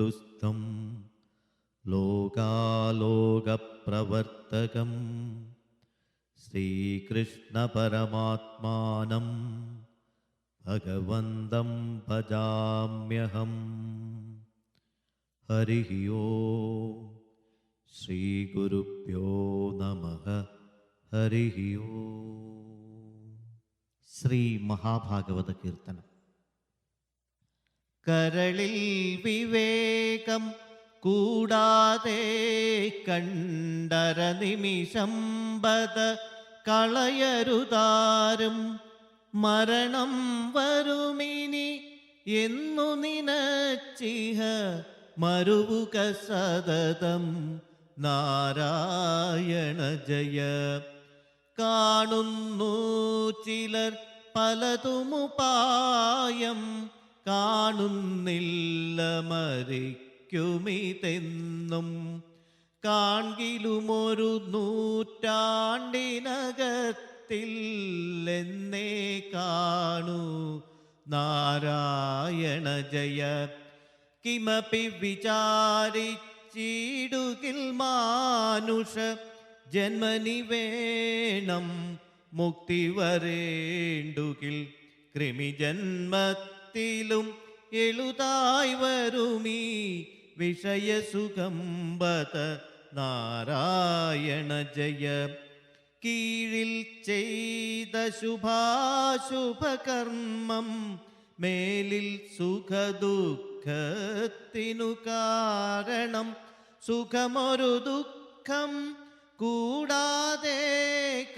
ुस्थं लोकालोकप्रवर्तकम्। श्रीकृष्णपरमात्मानं भगवन्तं भजाम्यहम्। हरिः ओ। श्रीगुरुभ्यो नमः। हरिः ओ। श्रीमहाभागवतकीर्तनम्। കരളിൽ വിവേകം കൂടാതെ കണ്ടര നിമിഷം ബത കളയരുതാരും. മരണം വരുമിനി എന്നു നിനച്ചിഹ മരുവുക സതതം നാരായണ ജയ. കാണുന്നു ചിലർ പലതുമുപായം കാണുന്നില്ല മരിക്കുമിതെന്നും കാൺകിലുമൊരു നൂറ്റാണ്ടിനകത്തിൽ എന്നേ കാണൂ. നാരായണ ജയ കിമപി വിചാരിച്ചിടുകിൽ മാനുഷ ജന്മനി വേണം മുക്തി വരേണ്ടുകിൽ. കൃമിജന്മത്തിലും എഴുതായി വരുമീ. വിഷയസുഖംബത നാരായണ ജയ. കീഴിൽ ചെയ്ത ശുഭാശുഭകർമ്മം മേലിൽ സുഖദുഃഖത്തിനു കാരണം. സുഖമൊരു ദുഃഖം കൂടാതെ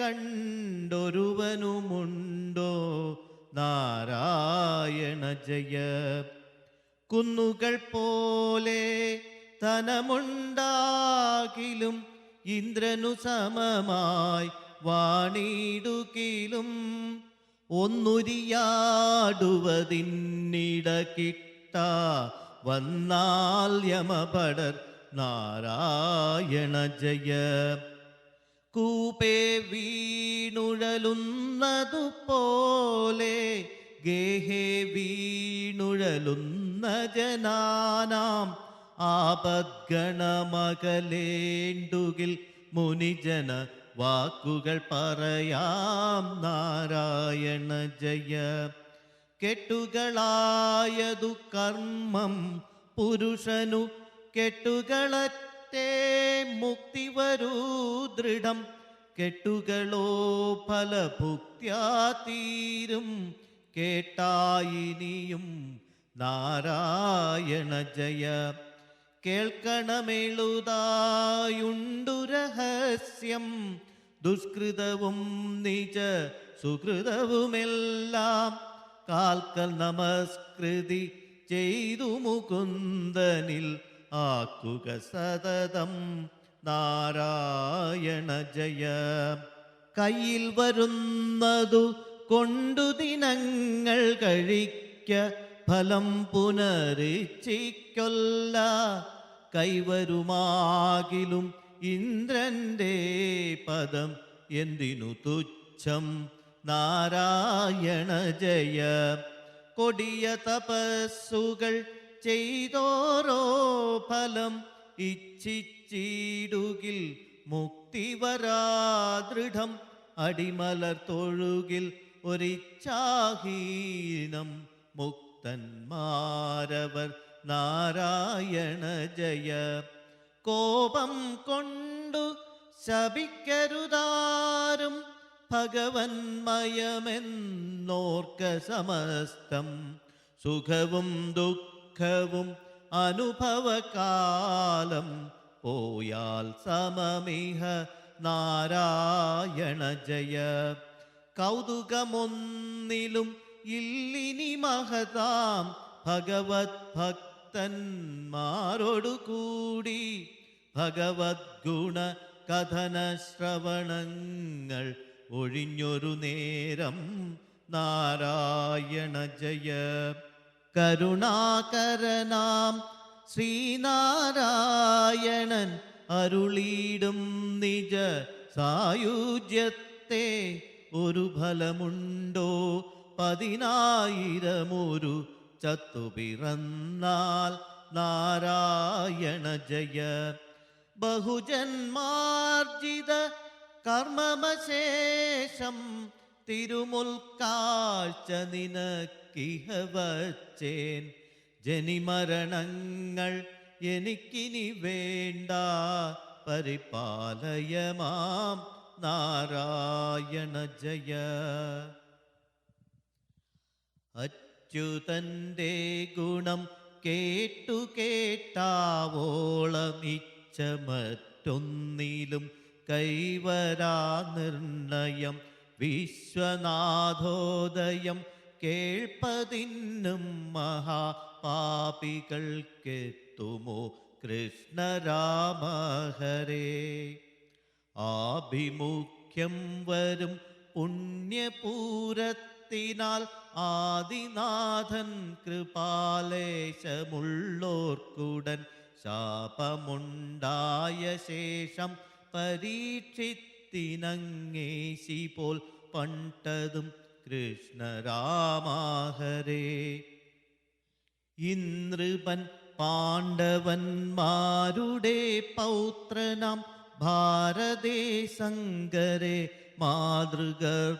കണ്ടൊരുവനുമുണ്ടോ? നാരായണ ജയ. കുന്നുകൾ പോലെ തനമുണ്ടാകിലും ഇന്ദ്രനു സമമായി വാണിടുകിലും ഒന്നുരിയാടുവതിന്നിട കിട്ട വന്നാൽ യമപടർ നാരായണ ജയ. കൂപേ വീണുഴലുന്നതുപോലെ ഗേഹേ വീണുഴലുന്ന ജനാനാം ആപദ്ഗണമകലേണ്ടുകിൽ മുനിജന വാക്കുകൾ പറയാം നാരായണ ജയ. കെട്ടുകളായതു കർമ്മം പുരുഷനു കെട്ടുകളറ്റേ മുക്തി വരൂ ദൃഢം. കെട്ടുകളോ ഫലഭുക്ത്യാ തീരും. കേട്ടായിനിയും നാരായണ ജയ. കേൾക്കണമെഴുതായുണ്ടു രഹസ്യം. ദുഷ്കൃതവും നിജ സുഹൃതവുമെല്ലാം കാൽക്കൽ നമസ്കൃതി ചെയ്തു മുകുന്ദനിൽ. ആക്കുക സതതം നാരായണ ജയ. കയ്യിൽ വരുന്നതു കൊണ്ടു ദിനങ്ങൾ കഴിക്ക ഫലം പുനരിച്ചിക്കൊല്ല. കൈവരുമാകിലും ഇന്ദ്രന്റെ പദം എന്തിനു തുച്ഛം? നാരായണ ജയ. കൊടിയ തപസ്സുകൾ ചെയ്തോരോ ഫലം ഇച്ഛിച്ചിടുകിൽ മുക്തി വരാദൃഢം അടിമലർ തൊഴുകിൽ ഒരിച്ഛാഹീനം. മുക്തന്മാരവർ നാരായണ ജയ. കോപം കൊണ്ടു ശപിക്കരുതാരും. ഭഗവന്മയമെന്നോർക്ക സമസ്തം. സുഖവും ദുഃഖവും അനുഭവകാലം പോയാൽ സമമിഹ നാരായണ ജയ. കൗതുകമൊന്നിലും ഇല്ലിനി മഹതാം ഭഗവത് ഭക്തന്മാരോടു കൂടി ഭഗവത് ഗുണ കഥന ശ്രവണങ്ങൾ ഒഴിഞ്ഞൊരു നേരം നാരായണ ജയ. കരുണാകരനാം ശ്രീനാരായണൻ അരുളീടും നിജ സായുജ്യത്തെ. ഒരു ഫലമുണ്ടോ? പതിനായിരമൊരു ചത്തുപിറന്നാൽ നാരായണ ജയ. ബഹുജന്മാർജിത കർമ്മമശേഷം തിരുമുൽക്കാഴ്ച നിനക്കിഹ ജനിമരണങ്ങൾ എനിക്കിനി വേണ്ട. പരിപാലയമാം നാരായണ ജയ അച്യുതന്റെ ഗുണം കേട്ടു കേട്ടാവോളമിച്ച മറ്റൊന്നിലും കൈവരാ നിർണയം. വിശ്വനാഥോദയം കേൾപ്പതിന്നും മഹാപാപികൾക്കെത്തുമോ കൃഷ്ണരാമഹരേ? ആഭിമുഖ്യം വരും പുണ്യപൂരത്തിനാൽ ആദിനാഥൻ കൃപാലേശമുള്ളോർക്കുടൻ ശാപമുണ്ടായ ശേഷം പരീക്ഷിത്തിനങ്ങേശി പോൽ പണ്ടതും കൃഷ്ണരാമാഹരേ ഇന്ദ്രപൻ പാണ്ഡവന്മാരുടെ പൗത്രനാം ഭാരതേ ഭാരതേശങ്കരെ മാതൃഗർഭസ്ഥിതൻ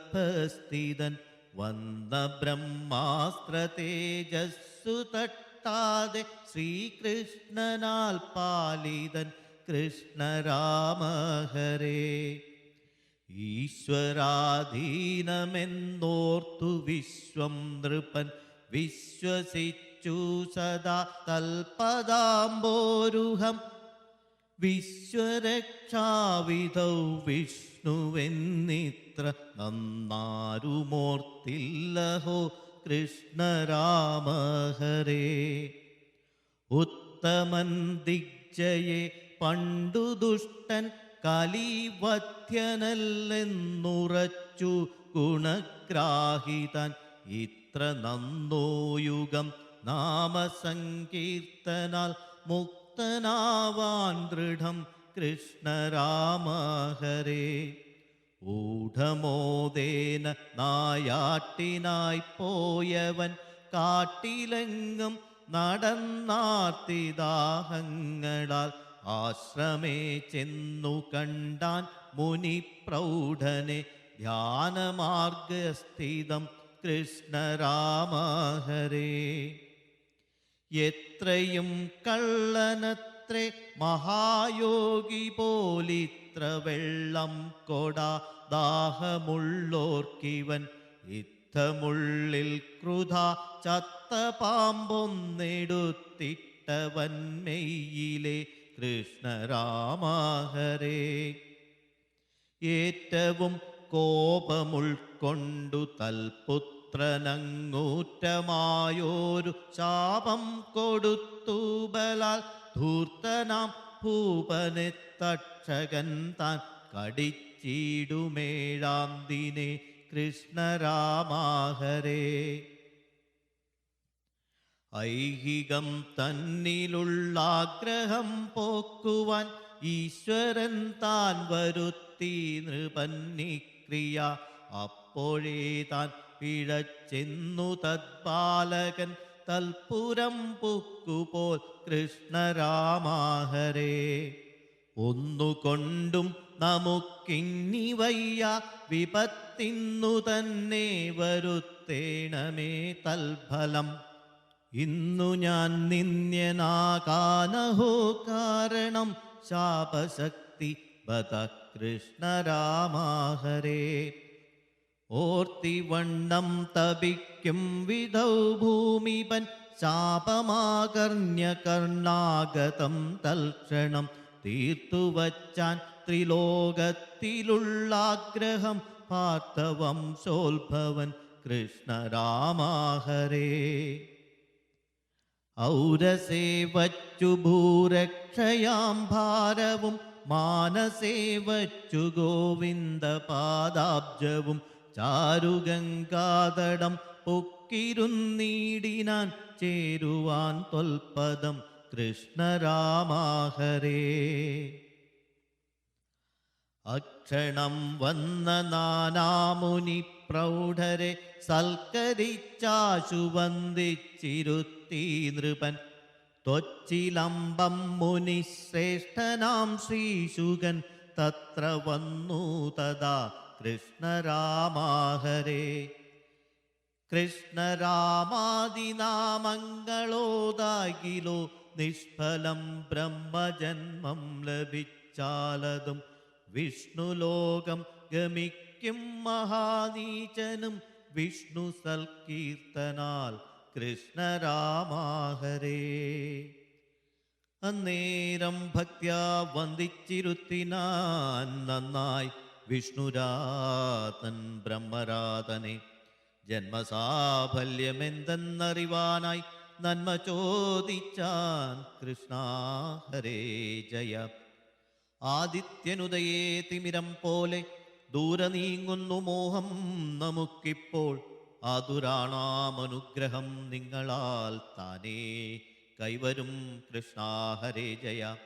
വന്ന ബ്രഹ്മാസ്ത്ര തേജസ്സു തട്ടാതെ ശ്രീകൃഷ്ണനാൽ പാലിതൻ കൃഷ്ണരാമഹരേ ഈശ്വരാധീനമെന്നോർത്തു വിശ്വം നൃപൻ വിശ്വസിച്ചു സദാ തൽപദാംബോരുഹം. വിശ്വരക്ഷാവിധൗ വിഷ്ണുവെന്നിത്ര നന്നാരുമോർത്തില്ലഹോ കൃഷ്ണരാമഹരേ. ഉത്തമൻ ദിഗ്ജയെ പണ്ടു ദുഷ്ടൻ കലിവധ്യനല്ലെന്നുറച്ചു ഗുണഗ്രാഹിതൻ ഇത്ര നന്നോയുഗം നാമസങ്കീർത്തനാൽ മുക്തനാവാൻ ദൃഢം കൃഷ്ണരാമഹരേ. ഊഢമോദേന നായാട്ടിനായി പോയവൻ കാട്ടിലെങ്ങും നടന്നാർത്തിദാഹങ്ങളാൽ ആശ്രമേ ചെന്നു കണ്ടാൻ മുനി പ്രൗഢനെ ധ്യാനമാർഗസ്ഥിതം കൃഷ്ണരാമഹരേ. എത്രയും കള്ളനത്രേ മഹായോഗി പോലിത്ര വെള്ളം കൊടാ ദാഹമുള്ളോർക്കിവൻ. ഇത്തമുള്ളിൽ ക്രുധ ചത്ത പാമ്പൊന്നെടുത്തിട്ടവൻ മെയ്യിലെ കൃഷ്ണരാമഹരേ ഏറ്റവും കോപമുൾക്കൊണ്ടു തൽപുത്രനങ്ങൂറ്റമായോരു ശാപം കൊടുത്തു ബലാൽ ധൂർത്തനാം ഭൂപനെ തക്ഷകൻ താൻ കടിച്ചിടുമേഴാം ദിനെ കൃഷ്ണരാമാഹരേ ഐഹികം തന്നിലുള്ളാഗ്രഹം പോക്കുവാൻ ഈശ്വരൻ താൻ വരുത്തി നൃപന്നിക്രിയ. അപ്പോഴേ താൻ പിഴച്ചെന്നു തദ്ബാലകൻ തൽപുരം പുക്കുപോൽ കൃഷ്ണരാമാഹരേ. ഒന്നുകൊണ്ടും നമുക്കിന്നി വയ്യ വിപത്തിന്നു തന്നെ വരുത്തേണമേ തൽഫലം. ഇന്നു ഞാൻ നിന്ദ്യനാകാനഹോ കാരണം ശാപശക്തി ബത കൃഷ്ണരാമാഹരേ ഓർത്തിവണ്ണം തപിക്കും വിധൗ ഭൂമിപൻ ശാപമാകർണ്യ കർണാഗതം തൽക്ഷണം തീർത്തുവച്ചാൻ ത്രിലോകത്തിലുള്ളാഗ്രഹം പാർത്ഥവംശോത്ഭവൻ കൃഷ്ണരാമാഹരേ ഔരസേ വച്ചു ഭൂരക്ഷയാം ഭാരവും മാനസേ വച്ചു ഗോവിന്ദ പാദാബ്ജവും ചാരുഗംഗാതടം പൊക്കിരുന്നീടിനാൻ ചേരുവാൻ തൊൽപദം കൃഷ്ണരാമാഹരേ. അക്ഷണം വന്ന നാനാമുനി പ്രൗഢരെ സൽക്കരിച്ചാശു വന്ദിച്ചിരുത്തി നൃപൻ. ത്വച്ചിലംബം മുനി ശ്രേഷ്ഠനാം ശ്രീശുകൻ. തത്ര വന്നു തഥാ കൃഷ്ണരാമാഹരേ. കൃഷ്ണരാമാദിനാമങ്ങളോതാകിലോ നിഷ്ഫലം ബ്രഹ്മജന്മം ലഭിച്ചാലതും. വിഷ്ണുലോകം ഗമിക്കും മഹാനീചനും. വിഷ്ണു കൃഷ്ണരാമാഹരേ. അന്നേരം ഭക്ത്യാ വന്ദിച്ചിരുത്തിനാൻ നന്നായി വിഷ്ണുരാതൻ ബ്രഹ്മരാതനെ. ജന്മസാഫല്യമെന്തെന്നറിവാനായി നന്മ ചോദിച്ചാൻ കൃഷ്ണ ഹരേ ജയ. ആദിത്യനുദയേ തിമിരം പോലെ ദൂരെ നീങ്ങുന്നു മോഹം നമുക്കിപ്പോൾ ആതുരാണാമനുഗ്രഹം നിങ്ങളാൽ താനേ. കൈവരും കൃഷ്ണാഹരേ ജയ.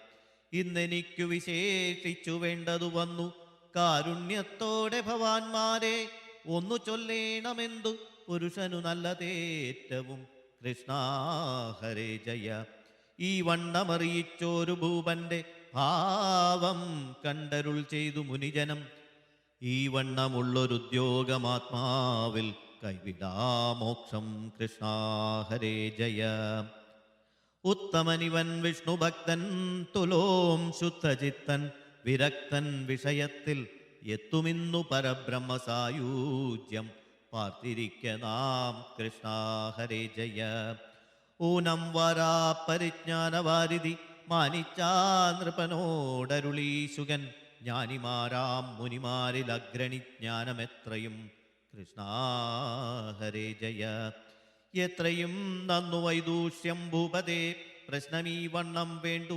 ഇന്നെനിക്കു വിശേഷിച്ചു വേണ്ടതു വന്നു. കാരുണ്യത്തോടെ ഭവാന്മാരെ ഒന്നു ചൊല്ലേണമെന്തു? പുരുഷനു നല്ലതേറ്റവും. കൃഷ്ണാഹരേ ജയ. ഈ വണ്ണമറിയിച്ചോരു ഭൂപന്റെ ഭാവം കണ്ടരുൾ ചെയ്തു മുനിജനം. ഈ വണ്ണമുള്ളൊരുദ്യോഗമാത്മാവിൽ കൈവിടാമോക്ഷം കൃഷ്ണ ഹരേ ജയ. ഉത്തമനിവൻ വിഷ്ണുഭക്തൻ തുലോം ശുദ്ധചിത്തൻ വിരക്തൻ വിഷയത്തിൽ എത്തുമിന്നു പരബ്രഹ്മസായൂജ്യം. പാർത്തിരിക്ക നാം കൃഷ്ണ ഹരേ ജയ. ഊനം വരാ പരിജ്ഞാനവാരിധി മാനിച്ചാ നൃപനോടരുളീശുകൻ. ജ്ഞാനിമാരാം മുനിമാരിൽ അഗ്രണി ജ്ഞാനമെത്രയും കൃഷ്ണ ഹരേ ജയ. എത്രയും നന്നു വൈദൂഷ്യം ഭൂപതേ പ്രശ്നമീ വണ്ണം വേണ്ടു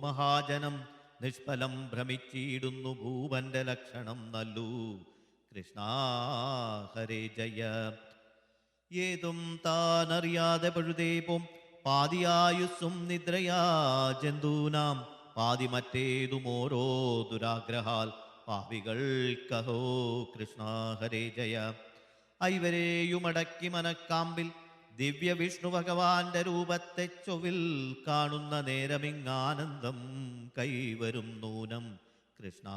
മഹാജനം. നിഷ്ഫലം ഭ്രമിച്ചിടുന്നു ഭൂപന്റെ ലക്ഷണം നല്ലു. കൃഷ്ണ ഹരേ ജയ. ഏതും താനറിയാതെ പഴുതേപും പാതിയായുസ്സും നിദ്രയാ ജന്തൂനാം. പാതി മറ്റേതും ഓരോ ദുരാഗ്രഹാൽ. പാപികൾ കഹോ കൃഷ്ണ ഹരേ ജയ. ഐവരെയുമടക്കി മനക്കാമ്പിൽ ദിവ്യ വിഷ്ണു ഭഗവാന്റെ രൂപത്തെ ചൊവിൽ കാണുന്ന നേരമിങ്ങാനന്ദം കൈവരും നൂനം കൃഷ്ണ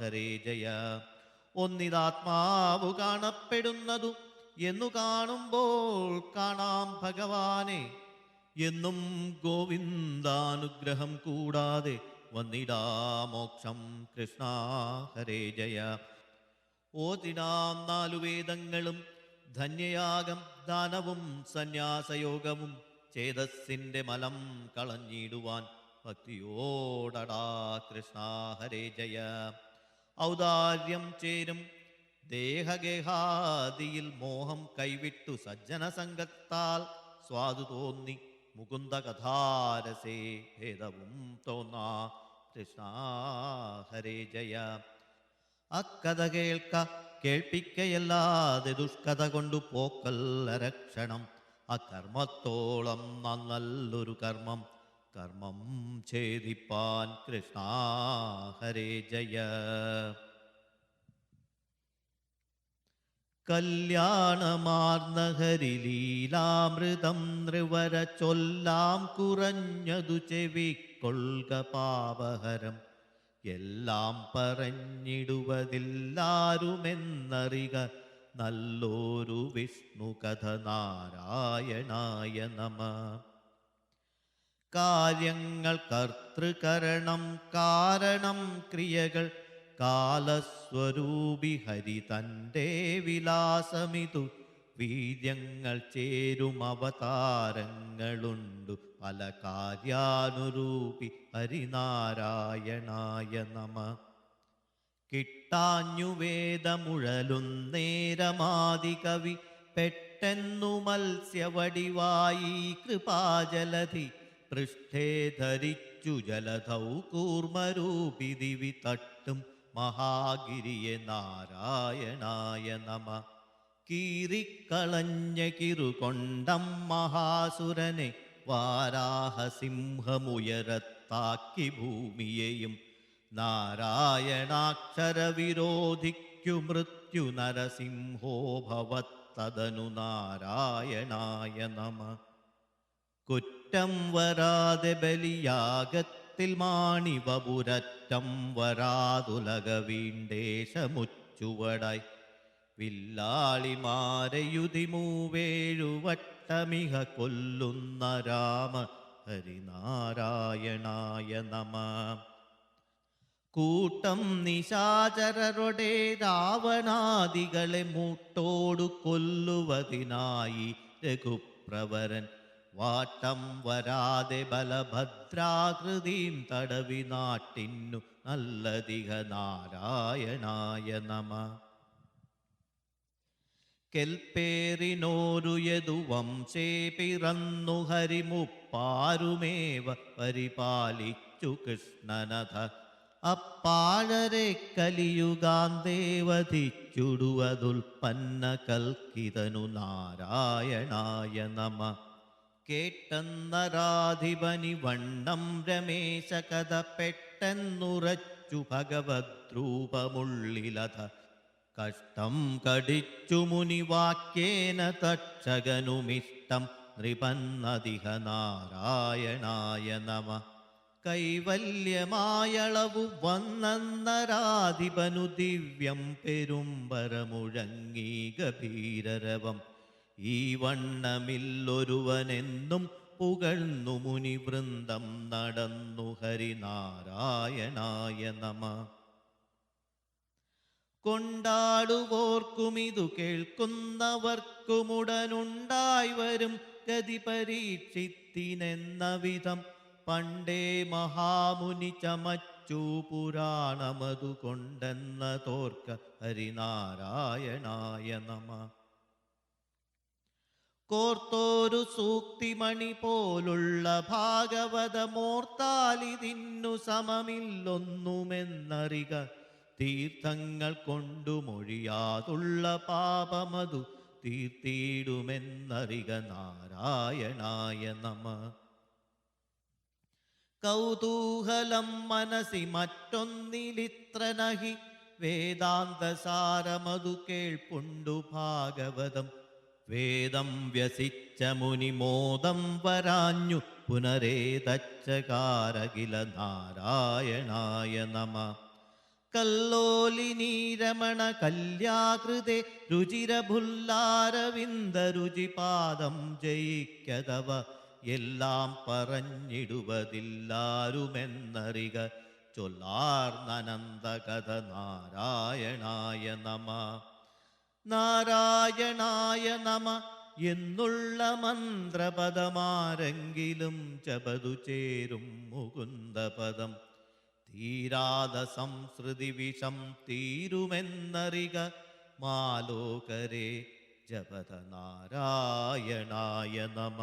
ഹരേ ജയ. ഒന്നിതാത്മാവ് കാണപ്പെടുന്നതു എന്നു കാണുമ്പോൾ കാണാം ഭഗവാനെ. എന്നും ഗോവിന്ദാനുഗ്രഹം കൂടാതെ വന്നിടാ മോക്ഷം കൃഷ്ണ ഹരേ ജയ. ഓതിടാം നാലു വേദങ്ങളും ധന്യയാഗം ദാനവും സന്യാസയോഗവും ചേതസ്സിന്റെ മലം കളഞ്ഞിടുവാൻ ഭക്തിയോടടാ കൃഷ്ണ ഹരേ ജയ. ഔദാര്യം ചേരും ദേഹഗേഹാദിയിൽ മോഹം കൈവിട്ടു സജ്ജന സംഘത്താൽ സ്വാദു തോന്നി മുകുന്ദ കഥാരസേ ഭേദവും തോന്നാ. കൃഷ്ണ ഹരേ ജയ. അക്കഥ കേൾക്ക കേൾപ്പിക്കയല്ലാതെ ദുഷ്കഥ കൊണ്ടു പോക്കല്ല രക്ഷണം അകർമ്മത്തോളം നല്ലൊരു കർമ്മം. കർമ്മം ഛേദിപ്പാൻ കൃഷ്ണ ഹരേ ജയ. കല്യാണമാർന്ന ലീലാമൃതം നൃവര ചൊല്ലാം കുറഞ്ഞതു ചെവിക്കൊള്ളുക പാവഹരം എല്ലാം പറഞ്ഞിടുവതില്ലാരുമെന്നറിക നല്ലോരു വിഷ്ണു കഥ നാരായണായ നമ കാര്യങ്ങൾ കർത്തൃകരണം കാരണം ക്രിയകൾ കാലസ്വരൂപി ഹരി തന്റെ വിലാസമിതു. വീര്യങ്ങൾ ചേരും അവതാരങ്ങളുണ്ടു. പല കാര്യാനുരൂപി ഹരിനാരായണായ നമ. കിട്ടാഞ്ഞു വേദമുഴലുന്നേരമാതി കവി. പെട്ടെന്നു മത്സ്യവടിവായി കൃപാജലധി. പൃഷ്ഠേ ധരിച്ചു ജലധൗ കൂർമ്മരൂപി ദിവി തട്ടും. മഹാഗിരിയെ നാരായണായ നമ. കീറിക്കളഞ്ഞ കിറുകൊണ്ടം മഹാസുരനെ വാരാഹസിംഹമുയരത്താക്കി ഭൂമിയെയും നാരായണാക്ഷരവിരോധിക്കു മൃത്യു നരസിംഹോ ഭവത്തതനു നാരായണായ നമ. കുറ്റം വരാതെ ബലിയാഗത്തിൽ മാണിവപുരറ്റം വരാതുലക വീണ്ടേശമുച്ചുവടായി വില്ലാളിമാരയുതിമൂവേഴുവട്ടമിഹ കൊല്ലുന്ന രാമ ഹരിനാരായണായ നമ. കൂട്ടം നിശാചരരുടെ രാവണാദികളെ മൂട്ടോടു കൊല്ലുവതിനായി രഘുപ്രവരൻ വാട്ടം വരാതെ ബലഭദ്രാകൃതിയും തടവി നാട്ടിന്നു നല്ലതിക നാരായണായ നമ. കെൽപ്പേറിനോരു യദുവംശേ പിറന്നു ഹരിമുപ്പാരുമേവ പരിപാലിച്ചു കൃഷ്ണനഥ. അപ്പാഴരെ കലിയുഗാന്തേവധിച്ചുടുവതുൽപ്പന്ന കൽക്കിതനു നാരായണായ നമ. കേട്ടെന്നരാധിപനി വണ്ണം രമേശ കഥ പെട്ടെന്നുറച്ചു ഭഗവദ്രൂപമുള്ളിലഥ കഷ്ടം കടിച്ചു മുനി മുനിവാക്യേന തക്ഷകനുമിഷ്ടം നൃപന്നതിഹ നാരായണായ നമ. കൈവല്യമായളവു വന്നന്നരാധിപനു ദിവ്യം പെരുമ്പരമുഴങ്ങി ഗഭീരരവം. ഈ വണ്ണമില്ലൊരുവനെന്നും പുകഴ്ന്നു മുനിവൃന്ദം നടന്നു ഹരിനാരായണായ നമ. കൊണ്ടാടുവോർക്കുമിതു കേൾക്കുന്നവർക്കുമുടനുണ്ടായി വരും ഗതി പരീക്ഷിത്തിനെന്ന വിധം പണ്ടേ മഹാമുനി ചമച്ചു പുരാണമതുകൊണ്ടെന്ന തോർക്ക ഹരിനാരായണായ നമ. കോർത്തോരു സൂക്തിമണി പോലുള്ള ഭാഗവതമോർത്താലിതിന്നു സമമില്ലൊന്നുമെന്നറിക തീർത്ഥങ്ങൾ കൊണ്ടു മൊഴിയാതുള്ള പാപമതു തീർത്തിയിടുമെന്നറിക നാരായണായ നമ. കൗതൂഹലം മനസി മറ്റൊന്നിലിത്രനഹി വേദാന്തസാരമതു കേൾപ്പുണ്ടു ഭാഗവതം വേദം വ്യസിച്ച മുനിമോദം വരാഞ്ഞു പുനരേതച്ചകാരകില നാരായണായ നമ കല്ലോലിനീരമണ കല്യാകൃതേ രുചിരഭുല്ലാരവിന്ദ രുചിപാദം ജയിക്കതവ. എല്ലാം പറഞ്ഞിടുവതില്ലാരുമെന്നറിക ചൊല്ലാർന്നനന്ദ കഥ നാരായണായ നമ. നാരായണായ നമ എന്നുള്ള മന്ത്രപദമാരെങ്കിലും ചപതു ചേരും മുകുന്ദപദം. തീരാത സംസൃതി വിഷം തീരുമെന്നറിക മാലോകരെ ജപത നാരായണായ നമ.